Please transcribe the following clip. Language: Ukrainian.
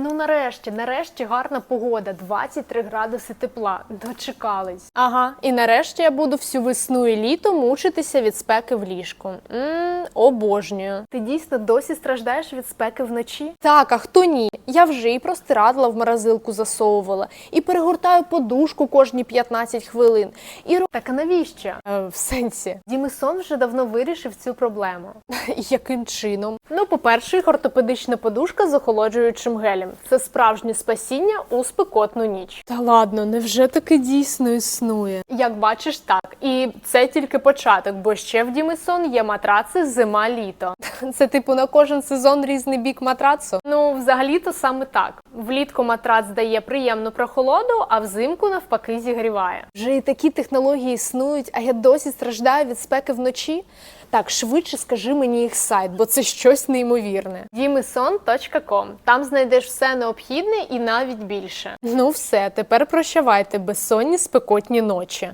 Ну нарешті, нарешті гарна погода, 23 градуси тепла. Дочекались. Ага, і нарешті я буду всю весну і літо мучитися від спеки в ліжку. Мм, обожнюю. Ти дійсно досі страждаєш від спеки вночі? Так, а хто ні? Я вже і простирадла в морозилку засовувала, і перегортаю подушку кожні 15 хвилин. І так а навіщо? Е, в сенсі. Дімисон вже давно вирішив цю проблему. Яким чином? Ну, по-перше, ортопедична подушка з охолоджуючим гелем. Це справжнє спасіння у спекотну ніч. Та ладно, невже таке дійсно існує? Як бачиш, так. І це тільки початок, бо ще в Дімисон є матраци зима-літо. Це типу на кожен сезон різний бік матрацу. Ну, взагалі-то саме так. Влітку матрац дає приємну прохолоду, а взимку навпаки зігріває. Вже і такі технології існують, а я досі страждаю від спеки вночі. Так, швидше скажи мені їх сайт, бо це щось неймовірне. Dімison.com. Там знайдеш все необхідне і навіть більше. Ну все, тепер прощавайте безсонні спекотні ночі.